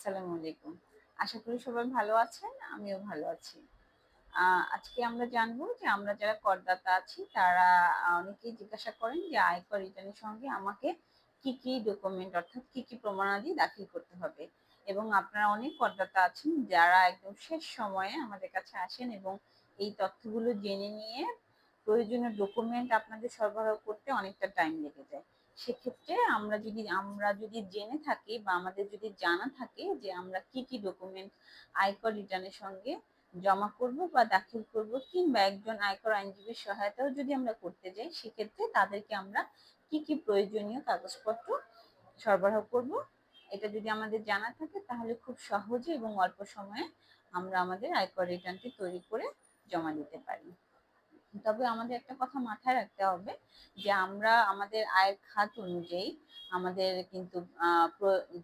আসসালামু আলাইকুম। আশা করি সবাই ভালো আছেন, আমিও ভালো আছি। আজকে আমরা জানব যে আমরা যারা করদাতা আছি, তারা অনেকেই জিজ্ঞাসা করেন যে আয়কর রিটার্নের সঙ্গে আমাকে কি কি ডকুমেন্ট অর্থাৎ কি কি প্রমাণাদি দাখিল করতে হবে। এবং আপনারা অনেক করদাতা আছেন যারা একদম শেষ সময়ে আমাদের কাছে আসেন এবং এই তথ্যগুলো জেনে নিয়ে প্রয়োজনীয় ডকুমেন্ট আপনাদের সরবরাহ করতে অনেকটা টাইম লেগে যায়। সেক্ষেত্রে আমরা যদি আমরা যদি জেনে থাকি বা আমাদের যদি জানা থাকে যে আমরা কি কি ডকুমেন্ট আয়কর রিটার্নের সঙ্গে জমা করব বা দাখিল করব কিংবা একজন আয়কর আইনজীবীর সহায়তাও যদি আমরা করতে যাই, সেক্ষেত্রে তাদেরকে আমরা কি কি প্রয়োজনীয় কাগজপত্র সরবরাহ করব, এটা যদি আমাদের জানা থাকে তাহলে খুব সহজে এবং অল্প সময়ে আমরা আমাদের আয়কর রিটার্নটি তৈরি করে জমা দিতে পারি। তবে আমাদের একটা কথা মাথায় রাখতে হবে যে আমরা আমাদের আয়ের খাত অনুযায়ী আমাদের কিন্তু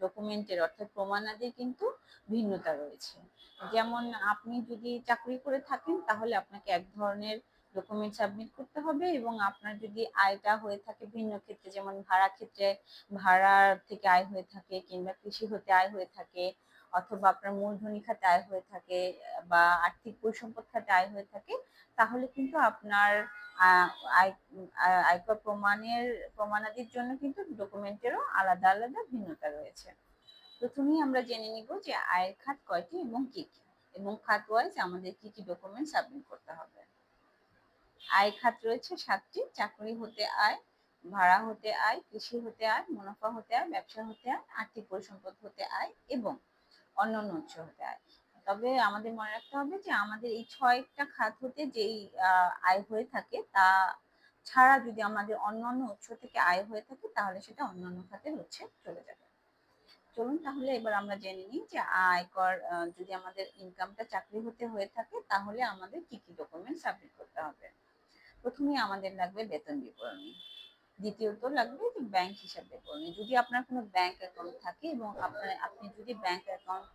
ডকুমেন্টের অর্থাৎ প্রমাণাদির কিন্তু ভিন্নতা রয়েছে। যেমন আপনি যদি চাকরি করে থাকেন তাহলে আপনাকে এক ধরনের ডকুমেন্ট সাবমিট করতে হবে এবং আপনার যদি আয়টা হয়ে থাকে ভিন্ন ক্ষেত্রে, যেমন ভাড়া ক্ষেত্রে, ভাড়ার থেকে আয় হয়ে থাকে কিংবা কৃষি হতে আয় হয়ে থাকে অথবা আপনার মূলধনী খাতে আয় হয়ে থাকে বা আর্থিক পরিসম্পদ খাতে আয় হয়ে থাকে, তাহলে কিন্তু আপনার আয়কর প্রমাণের প্রমাণাদির জন্য কিন্তু ডকুমেন্টেরও আলাদা আলাদা ভিন্নতা রয়েছে। প্রথমেই আমরা জেনে নিব যে আয়ের খাত কয়টি এবং কি কি, এবং খাত ওয়াইজ আমাদের কি কি ডকুমেন্ট সাবমিট করতে হবে। আয় খাত রয়েছে সাতটি, চাকরি হতে আয়, ভাড়া হতে আয়, কৃষি হতে আয়, মুনাফা হতে আয়, ব্যবসা হতে আয়, আর্থিক পরিসম্পদ হতে আয় এবং অন্যান্য উৎস হতে আয় তবে আমাদের মনে রাখতে হবে যে, আমাদের এই ছয়টা খাত হতে যেই আয় হয়ে থাকে, তা ছাড়া যদি আমাদের অন্যান্য উৎস থেকে আয় হয়ে থাকে, তাহলে সেটা অন্যান্য খাতের হচ্ছে, চলে যাবে। চলুন তাহলে এবার আমরা জেনে নিই যে, আয়কর যদি আমাদের ইনকামটা চাকরি হতে হয়ে থাকে, তাহলে আমাদের কি কি ডকুমেন্ট সাবমিট করতে হবে। প্রথমে আমাদের লাগবে বেতন বিবরণী। দ্বিতীয়ত লাগবে ব্যাংক হিসাব বিবরণী যদি আপনার কোনো ব্যাংক অ্যাকাউন্ট থাকে এবং আপনার, আপনি যদি ব্যাংক অ্যাকাউন্ট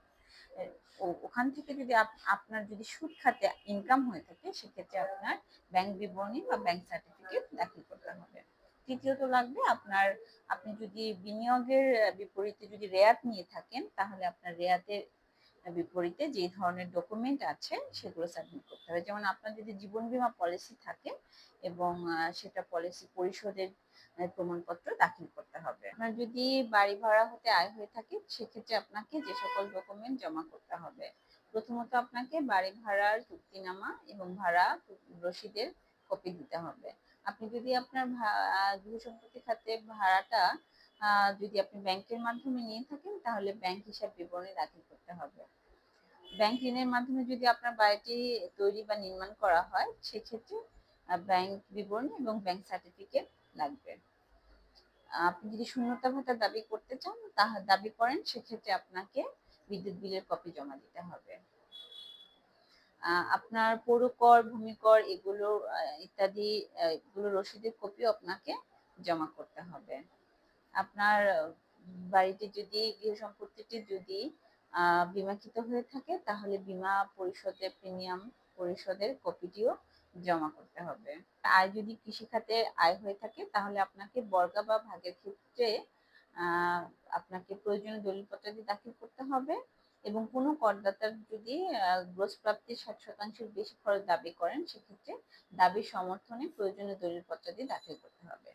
ওখান থেকে যদি আপনার যদি সুদ খাতে ইনকাম হয়ে থাকে, সেক্ষেত্রে আপনার ব্যাংক বিবরণী বা ব্যাংক সার্টিফিকেট দাখিল করতে হবে। তৃতীয়ত লাগবে আপনার, আপনি যদি বিনিয়োগের বিপরীতে যদি রেয়াত নিয়ে থাকেন, তাহলে আপনার রেয়াতের বিপরীতে যে ধরনের ডকুমেন্ট আছে, সেগুলো সাবমিট করতে হবে। যেমন আপনার যদি জীবন বীমা পলিসি থাকে এবং সেটা পলিসি পরিশোধের প্রমাণপত্র দাখিল করতে হবে। আপনার যদি বাড়ি ভাড়া হতে আয় হয়ে থাকে, সেক্ষেত্রে আপনাকে যে সকল ডকুমেন্ট জমা করতে হবে। প্রথমত আপনাকে বাড়ি ভাড়ার চুক্তিনামা এবং ভাড়া রসিদের কপি দিতে হবে। আপনি যদি আপনার গৃহ সম্পত্তি খাতে ভাড়াটা যদি আপনি ব্যাংকের মাধ্যমে নিয়ে থাকেন, তাহলে ব্যাংক হিসাব বিবরণী দাখিল করতে হবে। ব্যাংক ঋণের মাধ্যমে যদি আপনার বাড়িটি তৈরি বা নির্মাণ করা হয়, সেক্ষেত্রে ব্যাংক বিবরণী এবং ব্যাংক সার্টিফিকেট লাগবে। আপনি যদি শূন্যতা ভাতা দাবি করতে চান, তা দাবি করেন, সেক্ষেত্রে আপনাকে বিদ্যুৎ বিলের কপি জমা দিতে হবে। আপনার পৌরকর ভূমিকর এগুলো ইত্যাদি এগুলো রসিদের কপিও আপনাকে জমা করতে হবে। আপনার বাড়িতে যদি, গৃহ সম্পত্তিটি যদি বিমাকৃত হয়ে থাকে, তাহলে বিমা পরিশোধের প্রিমিয়াম পরিশোধের কপিটিও জমা করতে হবে। আয় যদি কৃষিখাতে আয় হয়ে থাকে, তাহলে আপনাকে বর্গা বা ভাগের ক্ষেত্রে আপনাকে প্রয়োজনীয় দলিলপত্রাদি দাখিল করতে হবে এবং কোনো করদাতার যদি গ্রোস প্রাপ্তির ষাট শতাংশের বেশি খরচ দাবি করেন, সেক্ষেত্রে দাবির সমর্থনে প্রয়োজনীয় দলিলপত্রাদি দাখিল করতে হবে।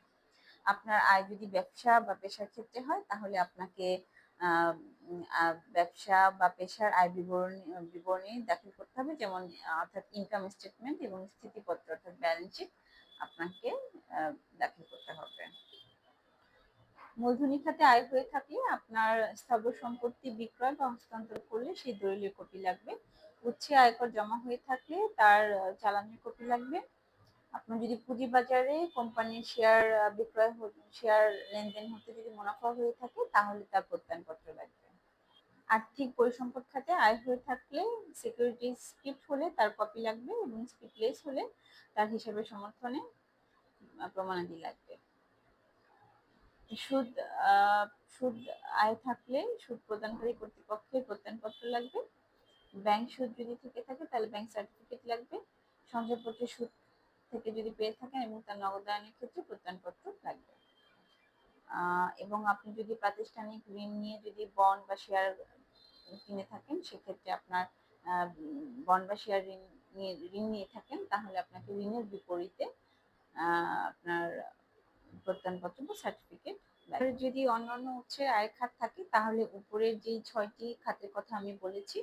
আপনার আয় যদি ব্যবসা বা পেশার ক্ষেত্রে হয়, তাহলে আপনাকে ব্যবসা বা পেশার আয় বিবরণী বিবরণী দাখিল করতে হবে। যেমন, অর্থাৎ ইনকাম স্টেটমেন্ট এবং স্থিতিপত্র, অর্থাৎ ব্যালেন্স শিট আপনাকে দাখিল করতে হবে। মূলধনী খাতে আয় হয়ে থাকলে আপনার স্থাবর সম্পত্তি বিক্রয় বা হস্তান্তর করলে সেই দলিলের কপি লাগবে। উচ্ছে আয়কর জমা হয়ে থাকলে তার চালানের কপি লাগবে। আপনার যদি পুঁজিবাজারে কোম্পানির শেয়ার বিক্রয় শেয়ার লেনদেন হতে যদি মুনাফা হয়ে থাকে, তাহলে তার প্রত্যয়নপত্র লাগবে। আর্থিক পরিসম্পদ খাতে আয় হয়ে থাকলে সিকিউরিটি স্ক্রিপ্ট হলে তার কপি লাগবে এবং স্ক্রিপ্টলেস হলে তার হিসাবে সমর্থনে প্রমাণাদি লাগবে। সুদ সুদ আয় থাকলে সুদ প্রদানকারী কর্তৃপক্ষের প্রত্যয়নপত্র লাগবে। ব্যাংক সুদ যদি থেকে থাকে তাহলে ব্যাংক সার্টিফিকেট লাগবে। সঞ্চয়পত্রের সুদ থেকে যদি পেয়ে থাকেন এবং তার নগদায়নের ক্ষেত্রে প্রত্যয়নপত্র লাগবে। এবং আপনি যদি প্রাতিষ্ঠানিক ঋণ নিয়ে যদি বন্ড বা শেয়ার কিনে থাকেন, সেক্ষেত্রে আপনার বন্ড বা শেয়ার ঋণ নিয়ে ঋণ নিয়ে থাকেন, তাহলে আপনাকে ঋণের বিপরীতে আপনার প্রত্যয়নপত্র বা সার্টিফিকেট যদি অন্যান্য উৎসের আয়ের খাত থাকে, তাহলে উপরের যেই ছয়টি খাতের কথা আমি বলেছি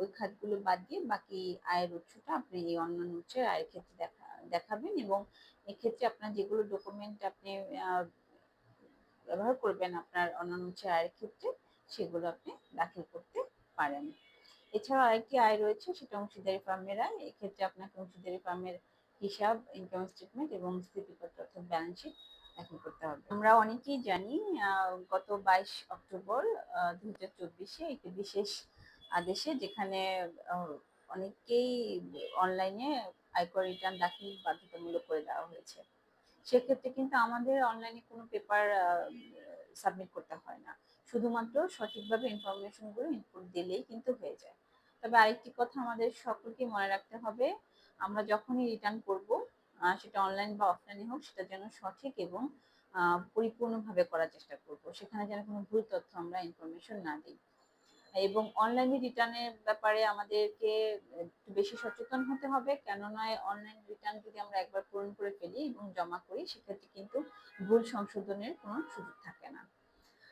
ওই খাতগুলো বাদ দিয়ে বাকি আয়ের উৎসটা আপনি এই অন্যান্য উৎসের আয়ের ক্ষেত্রে দেখা, দেখাবেন এবং এক্ষেত্রে আপনার যেগুলো ডকুমেন্ট আপনি ব্যবহার করবেন আপনার অন্যান্য উৎসের আয়ের ক্ষেত্রে সেগুলো আপনি দাখিল করতে পারেন। এছাড়াও আরেকটি আয় রয়েছে, সেটা অংশীদারি ফার্মের আয়। এক্ষেত্রে আপনাকে অংশীদারি ফার্মের হিসাব ইনকাম স্টেটমেন্ট এবং স্থিতিপত্র অর্থাৎ ব্যালেন্স শিট দাখিল করতে হবে। আমরা অনেকেই জানি গত বাইশ অক্টোবর দু হাজার চব্বিশে একটি বিশেষ আদেশে যেখানে অনেকেই অনলাইনে আয়কর রিটার্ন দাখিল বাধ্যতামূলক করে দেওয়া হয়েছে। সেক্ষেত্রে কিন্তু আমাদের অনলাইনে কোনো পেপার সাবমিট করতে হয় না। শুধুমাত্র সঠিকভাবে ইনফরমেশনগুলো ইনপুট দিলেই কিন্তু হয়ে যায়। তবে আরেকটি কথা আমাদের সকলকে মনে রাখতে হবে, আমরা যখনই রিটার্ন করব সেটা অনলাইন বা অফলাইনে হোক, সেটা যেন সঠিক এবং পরিপূর্ণভাবে করার চেষ্টা করব। সেখানে যেন কোনো ভুল তথ্য আমরা ইনফরমেশন না দিই। এবং অনলাইনে রিটার্নের ব্যাপারে আমাদেরকে একটু বেশি সচেতন হতে হবে, কেননা অনলাইন রিটার্ন যদি আমরা একবার পূরণ করে ফেলি এবং জমা করি, সেক্ষেত্রে কিন্তু ভুল সংশোধনের কোনো সুযোগ থাকে না।